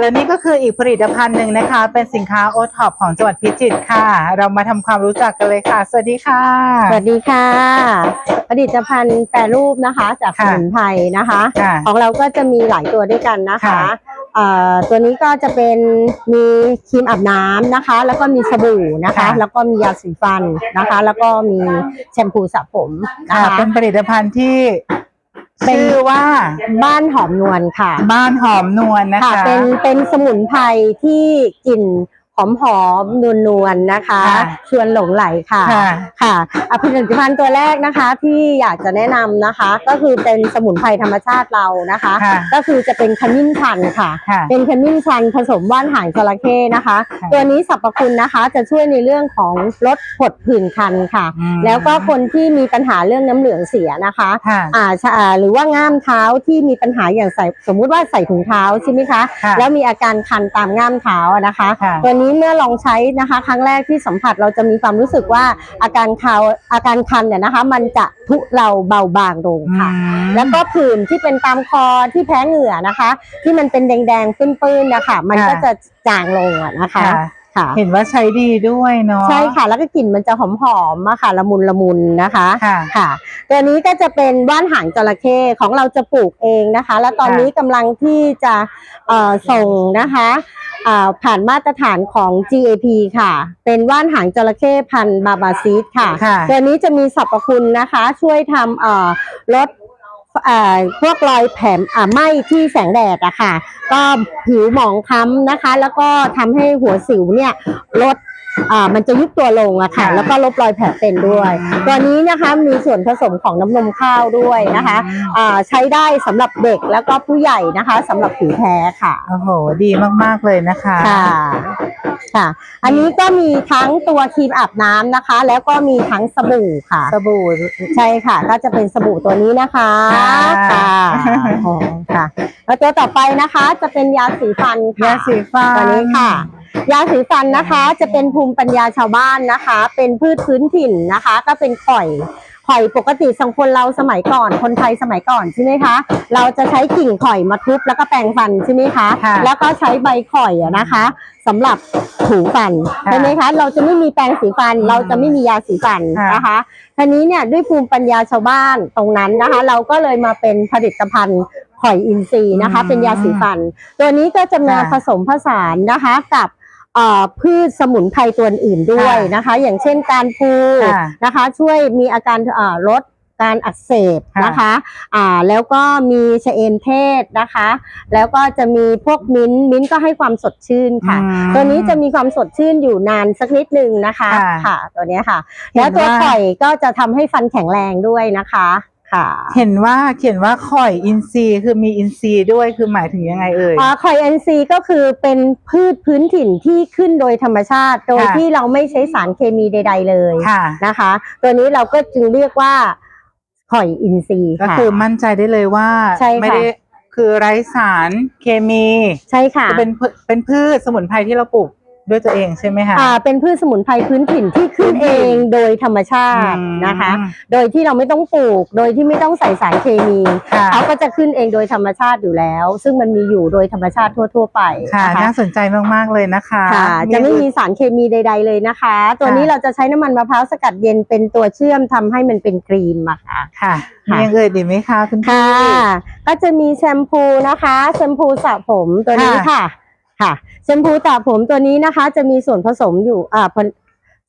และนี่ก็คืออีกผลิตภัณฑ์หนึ่งนะคะ เป็นสินค้าโอท็อปของจังหวัดพิจิตรค่ะ เรามาทำความรู้จักกันเลยค่ะ สวัสดีค่ะ สวัสดีค่ะ ผลิตภัณฑ์แปรรูปนะคะ จากสค่ะมุนไพรนะคะค่ะของเราก็จะมีหลายตัวด้วยกันนะคะค่ะเอ่อตัวนี้ก็จะเป็นมีครีมอาบน้ำนะคะ แล้วก็มีสบู่นะคะค่ะแล้วก็มียาสีฟันนะคะ แล้วก็มีแชมพูสระผมนะค่ะคะเป็นผลิตภัณฑ์ที่เป็นชื่อ ว่า บ้านหอมนวลค่ะ บ้านหอมนวลนะคะค่ะเป็นเป็นสมุนไพรที่กลิ่น หอมหอมนวลนวลๆนะคะค่ะชวนหลงไหลค่ะค่ะค่ะอะผลิตภัณฑ์ตัวแรกนะคะที่อยากจะแนะนำนะคะ ก็คือเป็นสมุนไพรธรรมชาติเรานะคะค่ะก็คือจะเป็นขมิ้นชันค่ะค่ะ เป็นขมิ้นชันผสมว่านหางจระเข้นะคะค่ะตัวนี้สรรพคุณนะคะจะช่วยในเรื่องของลดผดผื่นคันค่ะอืมแล้วก็คนที่มีปัญหาเรื่องน้ำเหลืองเสียนะคะค่ะอ่าชะอ่าหรือว่าง่ามเท้าที่มีปัญหาอย่างใส่สมมุติว่าใส่ถุงเท้าใช่ไหมคะค่ะแล้วมีอาการคันตามง่ามเท้าอะนะคะค่ะตัวนี้นี้เมื่อลองใช้นะคะ ครั้งแรกที่สัมผัสเราจะมีความรู้สึกว่าอาการคาวอาการคันเนี่ยนะคะ มันจะทุเราเบาบางลงค่ะ แล้วก็ผื่นที่เป็นตามคอที่แพ้เหงื่อนะคะ ที่มันเป็นแดงๆปื้นๆนะคะมันก็จะจางลงอะนะคะ ค่ะค่ะ เห็นว่าใช้ดีด้วยเนาะ ใช่ค่ะ แล้วก็กลิ่นมันจะหอมๆอะค่ะ ละมุนละมุนนะคะค่ะค่ะ ตัวนี้ก็จะเป็นว่านหางจระเข้ของเราจะปลูกเองนะคะ และตอนนี้กำลังที่จะเอ่อส่งนะคะอ่าผ่านมาตรฐานของ GAP ค่ะ เป็นว่านหางจระเข้พันธุ์บาบาซีดค่ะ ค่ะ ตัวนี้จะมีสรรพคุณนะคะ ช่วยทำเอ่อลดเอ่อ พวกรอยแผลอ่าไหม้ที่แสงแดดอะค่ะ ก็ผิวหมองคล้ำนะคะ แล้วก็ทำให้หัวสิวเนี่ยลด อ่ามันจะยุบตัวลงอะค่ะค่ะ แล้วก็ลบรอยแผลเป็นด้วยอืมตัวนี้นะคะมีส่วนผสมของน้ำนมข้าวด้วยนะคะอืมอ่าใช้ได้สำหรับเด็กแล้วก็ผู้ใหญ่นะคะสำหรับผิวแพ้ค่ะ โอ้โห ดีมากๆเลยนะคะ ค่ะ ค่ะ อันนี้ก็มีทั้งตัวครีมอาบน้ำนะคะ แล้วก็มีทั้งสบู่ค่ะ สบู่ ใช่ค่ะ ก็จะเป็นสบู่ตัวนี้นะคะค่ะ ค่ะอ๋อค่ะ แล้วตัวต่อไปนะคะจะเป็นยาสีฟันค่ะยาสีฟัน ตัวนี้ค่ะ ยาสีฟันนะคะจะเป็นภูมิปัญญาชาวบ้านนะคะ เป็นพืชพื้นถิ่นนะคะ ก็เป็นข่อยข่อยปกติสังคนเราสมัยก่อนคนไทยสมัยก่อนใช่ไหมคะ เราจะใช้กิ่งข่อยมาทุบแล้วก็แปรงฟันใช่ไหมคะค่ะแล้วก็ใช้ใบข่อยอะนะคะสำหรับถูฟันค่ะใช่ไหมคะ เราจะไม่มีแปรงสีฟันอืมเราจะไม่มียาสีฟันค่ะ นะคะทีนี้เนี่ยด้วยภูมิปัญญาชาวบ้านตรงนั้นนะคะ เราก็เลยมาเป็นผลิตภัณฑ์ข่อยอินทรีย์นะคะอืมเป็นยาสีฟัน ตัวนี้ก็จะมาค่ะผสมผสานนะคะกับเอ่อ พืชสมุนไพรตัวอื่นด้วยค่ะนะคะ อย่างเช่นการพูค่ะนะคะ ช่วยมีอาการเอ่อลดการอักเสบค่ะนะคะ อ่า แล้วก็มีชะเอมเทศนะคะ แล้วก็จะมีพวกมิ้นท์มิ้นท์ก็ให้ความสดชื่นค่ะอืมตัวนี้จะมีความสดชื่นอยู่นานสักนิดนึงนะคะ ค่ะค่ะตัวเนี้ยค่ะเห็นแล้วตัวว่าข่อยก็จะทำให้ฟันแข็งแรงด้วยนะคะ ค่ะ เห็นว่าเขียนว่าข่อยอินทรีย์คือมีอินทรีย์ด้วยคือหมายถึงยังไงเอ่ยอ่าคอย NC ก็คือเป็นพืชพื้นถิ่นที่ขึ้นโดยธรรมชาติ โดยค่ะ ที่เราไม่ใช้สารเคมีใด ๆ เลยค่ะ นะคะ ตัวนี้เราก็จึงเรียกว่าข่อยอินทรีย์ก็ค่ะ คือมั่นใจได้เลยว่าใช่ค่ะ ไม่ได้คือไร้สารเคมี ใช่ค่ะ จะเป็นพืเป็นพืชสมุนไพรที่เราปลูก ด้วยตัวเองใช่ไหมคะ อ่าเป็นพืชสมุนไพรพื้นถิ่นที่ขึ้นเองโดยธรรมชาติอืมนะคะโดยที่เราไม่ต้องปลูก โดยที่ไม่ต้องใส่สารเคมีค่ะ เขาก็จะขึ้นเองโดยธรรมชาติอยู่แล้ว ซึ่งมันมีอยู่โดยธรรมชาติทั่ว ๆ ไปค่ะนะคะน่าสนใจมากๆเลยนะคะค่ะ จะไม่มีสารเคมีใด ๆ เลยนะคะ ตัวนี้เราจะใช้น้ำมันมะพร้าวสกัดเย็นเป็นตัวเชื่อมทำให้มันเป็นครีมอะค่ะ ค่ะค่ะ มีอย่างอื่นดีกไหมคะคุณพี่ ค่ะ ก็จะมีแชมพูนะคะ แชมพูสระผมตัวนี้ค่ะ ค่ะค่ะ แชมพูตัดผมตัวนี้นะคะ จะมีส่วนผสมอยู่อ่า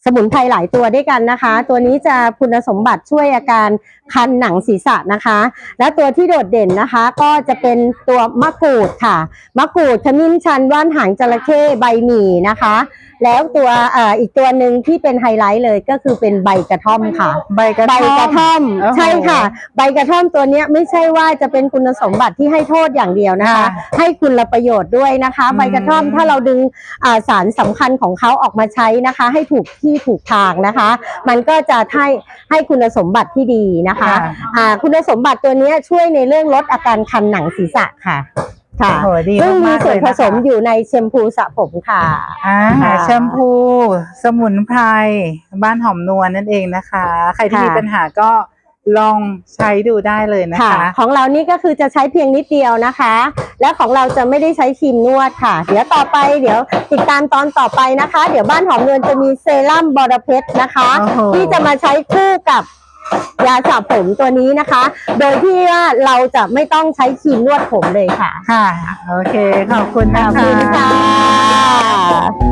สมุนไพรหลายตัวด้วยกันนะคะ ตัวนี้จะคุณสมบัติช่วยอาการคันหนังศีรษะนะคะ และตัวที่โดดเด่นนะคะ ก็จะเป็นตัวมะกรูดค่ะ มะกรูดขมิ้นชันว่านหางจระเข้ใบหมี่นะคะ แล้วตัวเอ่ออีกตัวหนึ่งที่เป็นไฮไลท์เลยก็คือเป็นใบกระท่อมค่ะ ใบกระใบท่อม กระท่อมโอ้โหใช่ค่ะ ใบกระท่อมตัวเนี้ยไม่ใช่ว่าจะเป็นคุณสมบัติที่ให้โทษอย่างเดียวนะคะ ค่ะให้คุณประโยชน์ด้วยนะคะ อืม ใบกระท่อมถ้าเราดึงอ่าสารสำคัญของเขาออกมาใช้นะคะ ให้ถูกที่ถูกทางนะคะ มันก็จะให้ให้คุณสมบัติที่ดีนะคะค่ะ อ่าคุณสมบัติตัวเนี้ยช่วยในเรื่องลดอาการคันหนังศีรษะค่ะ ค่ะโอ้โหดีซึ่งมีมากๆส่วนเลยผนะคะสมอยู่ในแชมพูสระผมค่ะ อ่าค่ะแชมพู สมุนไพรบ้านหอมนวลนั่นเองนะคะ ใครที่ค่ะ มีปัญหาก็ลองใช้ดูได้เลยนะค่ะ คะ ของเรานี่ก็คือจะใช้เพียงนิดเดียวนะคะ และของเราจะไม่ได้ใช้ครีมนวดค่ะ เดี๋ยวต่อไปเดี๋ยวติดตามตอนต่อไปนะคะ เดี๋ยวบ้านหอมเงินจะมีเซรั่มบอระเพ็ดนะคะ โอ้โห ที่จะมาใช้คู่กับ ยาสระผมตัวนี้นะคะ โดยที่ว่าเราจะไม่ต้องใช้ครีมนวดผมเลยค่ะ ค่ะ โอเค ขอบคุณขนะอบคะคุณค่ะ